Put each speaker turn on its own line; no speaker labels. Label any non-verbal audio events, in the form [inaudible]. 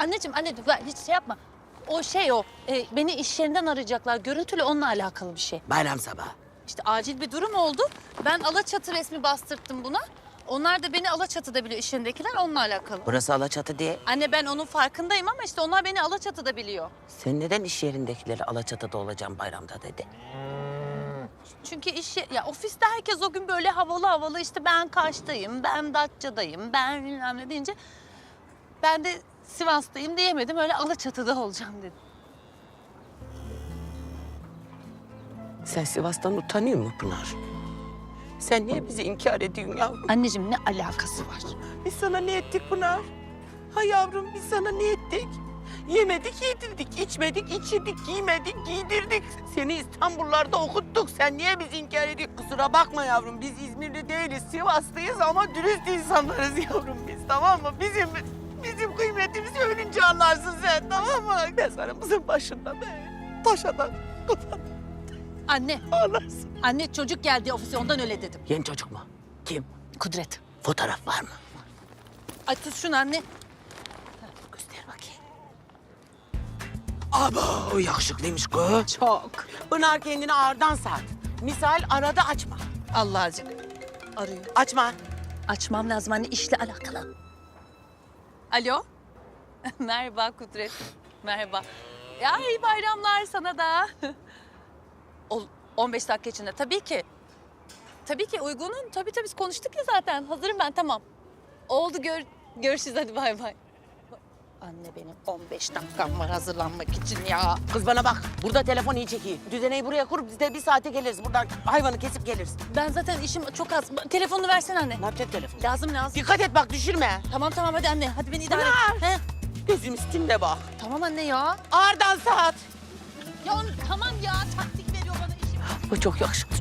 Anneciğim anneciğim ben hiç şey yapma. O şey o. e, beni iş yerinden arayacaklar. Görüntülü onunla alakalı bir şey.
Bayram sabahı.
İşte acil bir durum oldu. Ben Alaçatı resmi bastırttım buna. Onlar da beni Alaçatı'da biliyor iş yerindekiler onunla alakalı.
Burası Alaçatı diye.
Anne ben onun farkındayım ama işte onlar beni Alaçatı'da biliyor.
Sen neden iş yerindekileri Alaçatı'da olacağım bayramda dedi.
Çünkü iş ye- ya ofiste herkes o gün böyle havalı havalı işte ben Kaş'tayım, ben Datça'dayım, ben bilmem ne deyince ben de Sivas'tayım diyemedim. Öyle Alaçatı'da olacağım dedim.
Sen Sivas'tan utanıyor mu Pınar? Sen niye bizi inkar ediyorsun yavrum?
Anneciğim ne alakası var?
Biz sana ne ettik Pınar? Ha yavrum biz sana ne ettik? Yemedik, yedirdik, içmedik, içirdik, giymedik, giydirdik. Seni İstanbullarda okuttuk. Sen niye bizi inkar ediyorsun? Kusura bakma yavrum. Biz İzmirli değiliz, Sivaslıyız ama dürüst insanlarız yavrum biz tamam mı? Bizim bizim kıymetimizi ölünce anlarsın sen tamam mı? Mezarımızın başında be. Paşadan, kafadan
Anne,
ağlarsın.
anne çocuk geldi ofise ondan öyle dedim.
Yeni çocuk mu? Kim?
Kudret.
Fotoğraf var mı?
Ay tut şunu anne.
Göster bakayım. Aba yakışıklıymış kız.
Çok.
Pınar kendini ağırdan sat. Misal arada açma.
Allah'cık. Arıyor.
Açma.
Açmam lazım anne işle alakalı. Alo. [laughs] Merhaba Kudret. Merhaba. Ya iyi bayramlar sana da. [laughs] Ol, 15 dakika içinde tabii ki. Tabii ki uygunum. Tabii tabii biz konuştuk ya zaten. Hazırım ben tamam. Oldu gör, görüşürüz hadi bay bay. Anne benim 15 dakikam var hazırlanmak için ya.
Kız bana bak. Burada telefon iyi çekiyor. Düzeneyi buraya kur. Biz de bir saate geliriz. Buradan hayvanı kesip geliriz.
Ben zaten işim çok az. Telefonunu versene anne.
Ne yapacaksın telefon?
Lazım lazım.
Dikkat et bak düşürme.
Tamam tamam hadi anne. Hadi beni idare et. He?
Gözüm üstünde bak.
Tamam anne ya.
Ağırdan saat.
Ya tamam ya taktik veriyor bana işim.
Bu çok yakışıklı